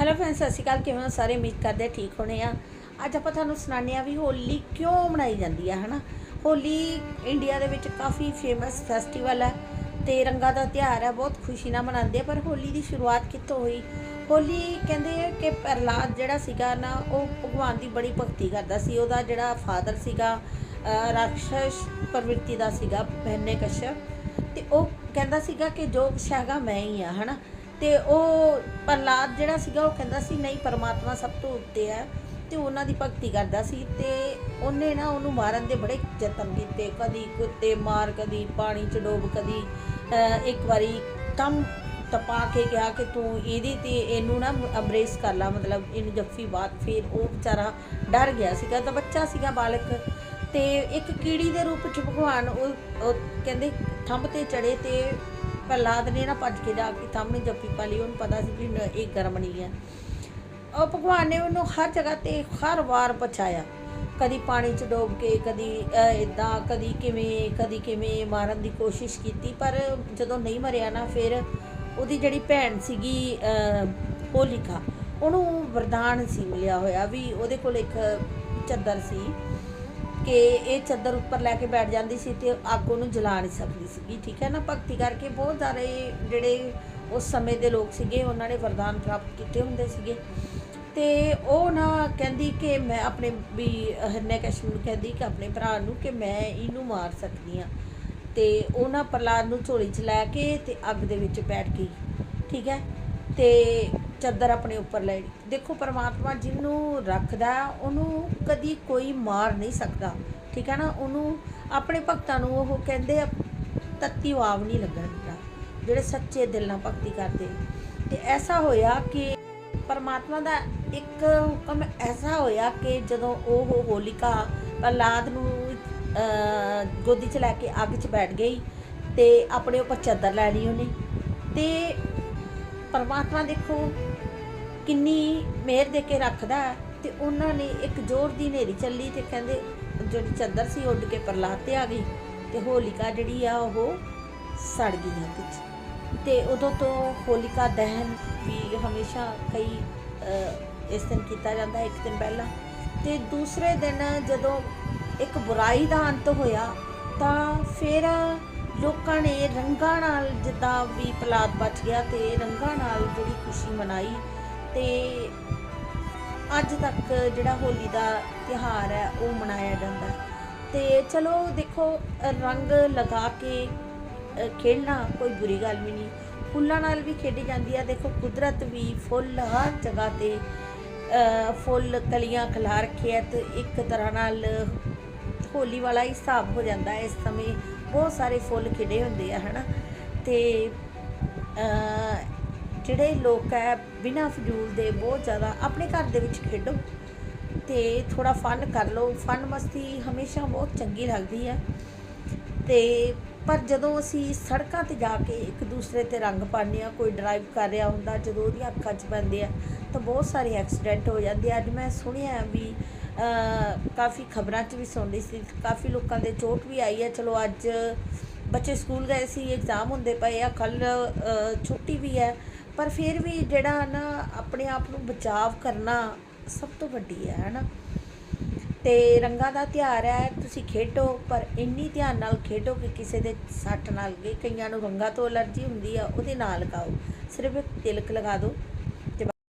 Hello friends ਸਤਿ ਸ਼੍ਰੀ ਅਕਾਲ। ਕਿਵੇਂ ਹੋ ਸਾਰੇ? ਉਮੀਦ ਕਰਦੇ ਠੀਕ ਹੋਣੇ ਆ। ਅੱਜ ਆਪਾਂ ਤੁਹਾਨੂੰ ਸੁਣਾਉਂਦੇ ਆ ਵੀ ਹੋਲੀ ਕਿਉਂ ਮਨਾਈ ਜਾਂਦੀ ਆ, ਹਨਾ? ਹੋਲੀ ਇੰਡੀਆ ਦੇ ਵਿੱਚ ਕਾਫੀ ਫੇਮਸ ਫੈਸਟੀਵਲ ਹੈ ਤੇ ਰੰਗਾਂ ਦਾ ਤਿਉਹਾਰ ਹੈ ਬਹੁਤ ਖੁਸ਼ੀ ਨਾਲ ਮਨਾਉਂਦੇ ਆ, ਪਰ ਹੋਲੀ ਦੀ ਸ਼ੁਰੂਆਤ ਕਿੱਥੋਂ ਹੋਈ? ਹੋਲੀ ਕਹਿੰਦੇ ਕਿ ਪ੍ਰਹਲਾਦ ਜਿਹੜਾ ਸੀਗਾ ਨਾ, ਉਹ ਭਗਵਾਨ ਦੀ ਬੜੀ ਭਗਤੀ ਕਰਦਾ ਸੀ। ਉਹਦਾ ਜਿਹੜਾ ਫਾਦਰ ਸੀਗਾ, ਅਹ, ਰਾਖਸ਼ ਪ੍ਰਵਿਰਤੀ ਦਾ ਸੀਗਾ ਪਹਿਨੇ ਕਸ਼ਪ। ਤੇ ਉਹ ਕਹਿੰਦਾ ਸੀਗਾ ਕਿ ਜੋ ਕੁਛ ਹੈਗਾ ਮੈਂ ਹੀ ਆ, ਹਨਾ? ਤੇ ਉਹ ਪ੍ਰਹਲਾਦ ਜਿਹੜਾ ਸੀਗਾ ਉਹ ਕਹਿੰਦਾ ਸੀ, ਨਹੀਂ, ਪਰਮਾਤਮਾ ਸਭ ਤੋਂ ਉੱਤੇ ਹੈ। ਤੇ ਉਹਨਾਂ ਦੀ ਭਗਤੀ ਕਰਦਾ ਸੀ ਤੇ ਉਹਨੇ ਨਾ ਉਹਨੂੰ ਮਾਰਨ ਦੇ ਬੜੇ ਯਤਨ ਕੀਤੇ। ਕਦੀ ਕੁੱਤੇ ਮਾਰ, ਕਦੀ ਪਾਣੀ ਚ ਡੋਬ, ਕਦੀ ਇੱਕ ਵਾਰੀ ਕੰਮ ਤਪਾ ਕੇ ਕਿਹਾ ਕਿ ਤੂੰ ਇਹਦੀ ਤੇ ਇਹਨੂੰ ਨਾ ਅਮਰੇਸ ਕਰ ਲਾ। ਮਤਲਬ ਇਹਨੂੰ ਜੱਫੀ ਬਾਤ ਫਿਰ ਉਹ ਵਿਚਾਰਾ ਡਰ ਗਿਆ ਸੀਗਾ। ਤਾਂ ਬੱਚਾ ਸੀਗਾ ਬਾਲਕ ਤੇ ਇੱਕ ਕੀੜੀ ਦੇ ਰੂਪ ਚ ਭਗਵਾਨ ਉਹ ਉਹ ਕਹਿੰਦੇ ਥੰਬ ਤੇ ਚੜੇ ਤੇ ਪ੍ਰਹਲਾਦ ਨੇ ਨਾ ਭੱਜ ਕੇ ਜਾ ਕੇ ਥੰਬ ਜੱਫੀ ਪਾ ਲਈ ਉਹਨੂੰ ਪਤਾ ਸੀ ਵੀ ਇਹ ਗਰਮ ਨਹੀਂ ਹੈ। ਉਹ ਭਗਵਾਨ ਨੇ ਉਹਨੂੰ ਹਰ ਜਗ੍ਹਾ ਤੇ ਹਰ ਵਾਰ ਪਛਾਇਆ। ਕਦੀ ਪਾਣੀ ਚ ਡੋਬ ਕੇ ਕਦੀ ਇਦਾਂ ਕਦੀ ਕਿਵੇਂ ਕਦੀ ਕਿਵੇਂ ਮਾਰਨ ਦੀ ਕੋਸ਼ਿਸ਼ ਕੀਤੀ ਪਰ ਜਦੋਂ ਨਹੀਂ ਮਰਿਆ ਨਾ ਫਿਰ ਉਹਦੀ ਜਿਹੜੀ ਭੈਣ ਸੀਗੀ ਅਹ, ਹੋਲਿਕਾ ਉਹਨੂੰ ਵਰਦਾਨ ਸੀ ਮਿਲਿਆ ਹੋਇਆ ਵੀ ਉਹਦੇ ਕੋਲ ਇੱਕ ਚੱਦਰ ਸੀ। ਕਿ ਇਹ ਚੱਦਰ ਉੱਪਰ ਲੈ ਕੇ ਬੈਠ ਜਾਂਦੀ ਸੀ ਤੇ ਅੱਗ ਉਹਨੂੰ ਜਲਾ ਨਹੀਂ ਸਕਦੀ ਸੀਗੀ, ਠੀਕ ਹੈ ਨਾ? ਭਗਤੀ ਕਰਕੇ ਬਹੁਤ ਸਾਰੇ ਜਿਹੜੇ ਉਸ ਸਮੇਂ ਦੇ ਲੋਕ ਸੀਗੇ, ਉਹਨਾਂ ਨੇ ਵਰਦਾਨ ਪ੍ਰਾਪਤ ਕੀਤੇ ਹੁੰਦੇ ਸੀਗੇ। ਤੇ ਉਹ ਨਾ ਕਹਿੰਦੀ ਕਿ ਮੈਂ ਆਪਣੇ ਵੀ ਹਿਰਨਿਆਕਸ਼ ਨੂੰ ਕਹਿੰਦੀ ਕਿ ਆਪਣੇ ਭਰਾ ਨੂੰ ਕਿ ਮੈਂ ਇਹਨੂੰ ਮਾਰ ਸਕਦੀ ਆ ਤੇ ਉਹ ਨਾ ਪ੍ਰਹਲਾਦ ਨੂੰ ਝੋਲੀ 'ਚ ਲੈ ਕੇ ਤੇ ਅੱਗ ਦੇ ਵਿੱਚ ਬੈਠ ਗਈ, ਠੀਕ ਹੈ? ਤੇ ਚਾਦਰ ਆਪਣੇ ਉੱਪਰ ਲੈ ਲਈ। ਦੇਖੋ, ਪਰਮਾਤਮਾ ਜਿਹਨੂੰ ਰੱਖਦਾ, ਉਹਨੂੰ ਕਦੀ ਕੋਈ ਮਾਰ ਨਹੀਂ ਸਕਦਾ। ਠੀਕ ਹੈ ਨਾ? ਉਹਨੂੰ ਆਪਣੇ ਭਗਤਾਂ ਨੂੰ ਉਹ ਕਹਿੰਦੇ ਤੱਤੀ ਆਵ ਨਹੀਂ ਲੱਗਣ ਦਿੰਦਾ, ਜਿਹੜੇ ਸੱਚੇ ਦਿਲ ਨਾਲ ਭਗਤੀ ਕਰਦੇ ਤੇ ਐਸਾ ਹੋਇਆ ਕਿ ਪਰਮਾਤਮਾ ਦਾ ਇੱਕ ਹੁਕਮ ਐਸਾ ਹੋਇਆ ਕਿ ਜਦੋਂ ਉਹ ਹੋਲਿਕਾ ਪ੍ਰਹਲਾਦ ਨੂੰ ਗੋਦੀ 'ਚ ਲੈ ਕੇ ਅੱਗ 'ਚ ਬੈਠ ਗਈ ਤੇ ਆਪਣੇ ਉੱਪਰ ਚਾਦਰ ਲੈ ਲਈ ਉਹਨੇ। ਤੇ ਪਰਮਾਤਮਾ ਦੇਖੋ ਕਿੰਨੀ ਮਿਹਰ ਦੇ ਕੇ ਰੱਖਦਾ ਹੈ ਤੇ ਉਹਨਾਂ ਨੇ ਇੱਕ ਜ਼ੋਰ ਦੀ ਹਨੇਰੀ ਚੱਲੀ ਤੇ ਕਹਿੰਦੇ ਜਿਹੜੀ ਚਾਦਰ ਸੀ ਉੱਡ ਕੇ ਪ੍ਰਹਲਾਦ ਤੇ ਆ ਗਈ ਤੇ ਹੋਲਿਕਾ ਜਿਹੜੀ ਆ ਉਹ ਸੜ ਗਈ ਅੱਗ 'ਚ ਤੇ ਉਦੋਂ ਤੋਂ ਹੋਲਿਕਾ ਦਹਨ ਵੀ ਹਮੇਸ਼ਾ ਕਈ ਇਸ ਦਿਨ ਕੀਤਾ ਜਾਂਦਾ ਇੱਕ ਦਿਨ ਪਹਿਲਾਂ। ਤੇ ਦੂਸਰੇ ਦਿਨ ਜਦੋਂ ਇੱਕ ਬੁਰਾਈ ਦਾ ਅੰਤ ਹੋਇਆ ਤਾਂ ਫਿਰ ਲੋਕਾਂ ਨੇ ਰੰਗਾਂ ਨਾਲ ਜਿੱਦਾਂ ਵੀ ਪਲਾਦ ਬਚ ਗਿਆ ਤੇ ਰੰਗਾਂ ਨਾਲ ਜਿਹੜੀ ਖੁਸ਼ੀ ਮਨਾਈ ਤੇ ਅੱਜ ਤੱਕ ਜਿਹੜਾ ਹੋਲੀ ਦਾ ਤਿਉਹਾਰ ਹੈ, ਉਹ ਮਨਾਇਆ ਜਾਂਦਾ ਹੈ। ਤੇ ਚਲੋ ਦੇਖੋ, ਰੰਗ ਲਗਾ ਕੇ ਖੇਡਣਾ ਕੋਈ ਬੁਰੀ ਗੱਲ ਵੀ ਨਹੀਂ ਫੁੱਲਾਂ ਨਾਲ ਵੀ ਖੇਡੀ ਜਾਂਦੀ ਹੈ ਦੇਖੋ, ਕੁਦਰਤ ਵੀ ਫੁੱਲ, ਹਰ ਜਗ੍ਹਾ ਤੇ ਫੁੱਲ ਕਲੀਆਂ ਖਿਲਾ ਰੱਖੇ ਹੈ ਤੇ ਇੱਕ ਤਰ੍ਹਾਂ ਨਾਲ ਹੋਲੀ ਵਾਲਾ ਹੀ ਹਿਸਾਬ ਹੋ ਜਾਂਦਾ ਇਸ ਸਮੇਂ ਬਹੁਤ ਸਾਰੇ ਫੁੱਲ ਖਿੜੇ ਹੁੰਦੇ ਆ ਹਨਾ? ਤੇ ਅ, ਜਿਹੜੇ ਲੋਕ ਹੈ ਬਿਨਾਂ ਫਜ਼ੂਲ ਦੇ ਬਹੁਤ ਜ਼ਿਆਦਾ ਆਪਣੇ ਘਰ ਦੇ ਵਿੱਚ ਖੇਡੋ। ਤੇ ਥੋੜਾ ਫਨ ਕਰ ਲਓ। ਫਨ ਮਸਤੀ ਹਮੇਸ਼ਾ ਬਹੁਤ ਚੰਗੀ ਲੱਗਦੀ ਹੈ। ਤੇ ਪਰ ਜਦੋਂ ਅਸੀਂ ਸੜਕਾਂ ਤੇ ਜਾ ਕੇ ਇੱਕ ਦੂਸਰੇ ਤੇ ਰੰਗ ਪਾਉਂਦੇ ਆ ਕੋਈ ਡਰਾਈਵ ਕਰ ਰਿਹਾ ਹੁੰਦਾ ਜਦੋਂ ਉਹਦੀਆਂ ਅੱਖਾਂ 'ਚ ਪੈਂਦੇ ਆ ਤਾਂ ਬਹੁਤ ਸਾਰੇ ਐਕਸੀਡੈਂਟ ਹੋ ਜਾਂਦੇ ਆ। ਅੱਜ ਮੈਂ ਸੁਣਿਆ ਵੀ ਕਾਫੀ ਖਬਰਾਂ 'ਚ ਵੀ ਸੁਣਦੀ ਸੀ, ਕਾਫੀ ਲੋਕਾਂ ਦੇ ਚੋਟ ਵੀ ਆਈ ਹੈ। ਚਲੋ ਅੱਜ ਬੱਚੇ ਸਕੂਲ ਗਏ ਸੀ ਐਗਜ਼ਾਮ ਹੁੰਦੇ ਪਏ ਆ ਕੱਲ ਛੁੱਟੀ ਵੀ ਹੈ। ਪਰ ਫਿਰ ਵੀ ਜਿਹੜਾ ਨਾ ਆਪਣੇ ਆਪ ਨੂੰ ਬਚਾਵ ਕਰਨਾ ਸਭ ਤੋਂ ਵੱਡੀ ਹੈ, ਹਨਾ? ਤੇ ਰੰਗਾਂ ਦਾ ਤਿਉਹਾਰ ਹੈ, ਤੁਸੀਂ ਖੇਡੋ, ਪਰ ਇੰਨੀ ਧਿਆਨ ਨਾਲ ਖੇਡੋ ਕਿ ਕਿਸੇ ਦੇ ਸੱਟ ਨਾਲ ਲੱਗੇ। ਕਈਆਂ ਨੂੰ ਰੰਗਾਂ ਤੋਂ ਅਲਰਜੀ ਹੁੰਦੀ ਆ, ਉਹਦੇ ਨਾਲ ਲਗਾਓ ਸਿਰਫ ਇੱਕ ਤਿਲਕ ਲਗਾ ਦਿਓ।